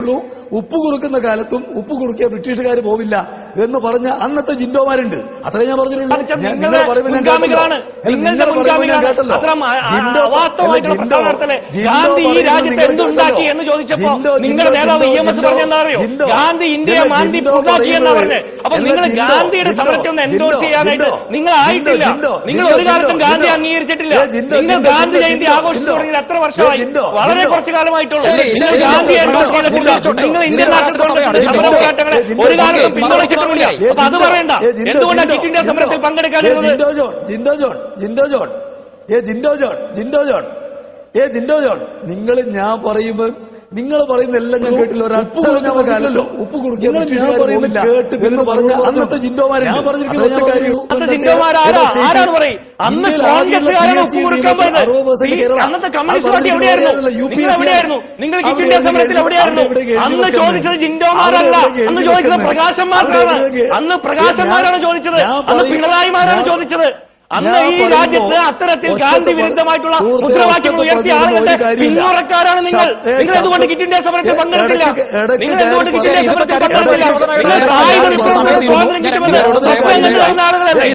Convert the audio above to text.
l'eau ഉപ്പ് കുറുക്കുന്ന കാലത്തും ഉപ്പ് കുറുക്കിയ ബ്രിട്ടീഷുകാർ പോവില്ല എന്ന് പറഞ്ഞ അന്നത്തെ ജിൻഡോമാരുണ്ട്. അത്രേ ഞാൻ പറഞ്ഞിട്ടുള്ളൂ. നിങ്ങൾ പറയുമ്പോൾ ഞാൻ മുൻഗാമികളാണ്. കേട്ടല്ലോ. നിങ്ങളുടെ നിങ്ങൾ പറയുമ്പോൾ ഞാൻ മുൻഗാമികളാണ്. കേട്ടല്ലോ. അത്ര ആ- ആ- ജിൻഡോ- ജിൻഡോ- ജിൻഡോ ഗാന്ധി പറയുന്നത് നിങ്ങൾ കേട്ടല്ലോ. ജിൻഡോ, ജിൻഡോ, ജിൻഡോ, ജിൻഡോ, ഇന്ത്യയെ മാന്തി എന്നാ അപ്പൊ നിങ്ങൾ ഗാന്ധിയുടെ സമരത്തെ ഒന്ന് എൻഡോസ് ചെയ്യാനായിട്ട് നിങ്ങൾ ആയിട്ടില്ല. നിങ്ങൾ ജിൻഡോ, ഒരു കാലത്തും ഗാന്ധി അംഗീകരിച്ചിട്ടില്ല. നിങ്ങൾ ഗാന്ധി ജിൻഡോ, ജയന്തി ജിൻഡോ, ആഘോഷിച്ചു തുടങ്ങിയത് എത്ര വർഷമായി? വളരെ കുറച്ചു കാലമായിട്ടുള്ളൂ. നിങ്ങൾ ഗാന്ധി ഇന്ത്യൻ നാഷണൽ കോൺഗ്രസിന്റെ സമര പോരാട്ടങ്ങളെ ഒരു കാലത്തും ഓക്കേ, അപ്പൊ അത് പറയണ്ട എന്തുകൊണ്ടാണ് ഇന്ത്യ സമരത്തിൽ ജിൻഡോ. പങ്കെടുക്കാതിരുന്നത് ജിൻഡോ ജോൺ ജിൻഡോ ജോൺ ഏ ജിൻഡോ ജോൺ ജിൻഡോ ജോൺ ഏ ജിൻഡോ ജോൺ നിങ്ങൾ ഞാൻ പറയുമ്പോ നിങ്ങൾ പറയുന്ന എല്ലാം ഞാൻ കേട്ടില്ല. ഒരു അക്ഷരം ഉപ്പ് കുറുക്കിയ ഞാൻ പറയുന്നത് കേട്ട് എന്ന് പറഞ്ഞ അന്നത്തെ ജിൻഡോമാരെ ഞാൻ പറഞ്ഞിരിക്കുന്ന കാര്യം. അന്ന് കൊടുക്കാൻ ചോദിച്ചത് ജിൻഡോമാരല്ല. അന്ന് ചോദിച്ചത് പ്രകാശന്മാരാണ് അന്ന് പ്രകാശന്മാരാണ് ചോദിച്ചത്. അന്ന് പിണറായിമാരാണ് ചോദിച്ചത്. അന്ന് ഈ രാജ്യത്ത് അത്തരത്തിൽ ഗാന്ധി വിരുദ്ധമായിട്ടുള്ള മുദ്രാവാക്യങ്ങൾ ഉയർത്തിയ ആളുകളുടെ പിന്മുറക്കാരാണ് നിങ്ങൾ. നിങ്ങൾ എന്തുകൊണ്ട് കിറ്റ് ഇന്ത്യ സമരത്തിൽ പങ്കെടുത്തില്ല? നിങ്ങൾ എന്തുകൊണ്ട് കിറ്റ് ഇന്ത്യ സമരത്തിൽ പങ്കെടുത്തില്ല? നിങ്ങൾ സ്വാതന്ത്ര്യം കിട്ടുമെന്ന് ആളുകളല്ലേ?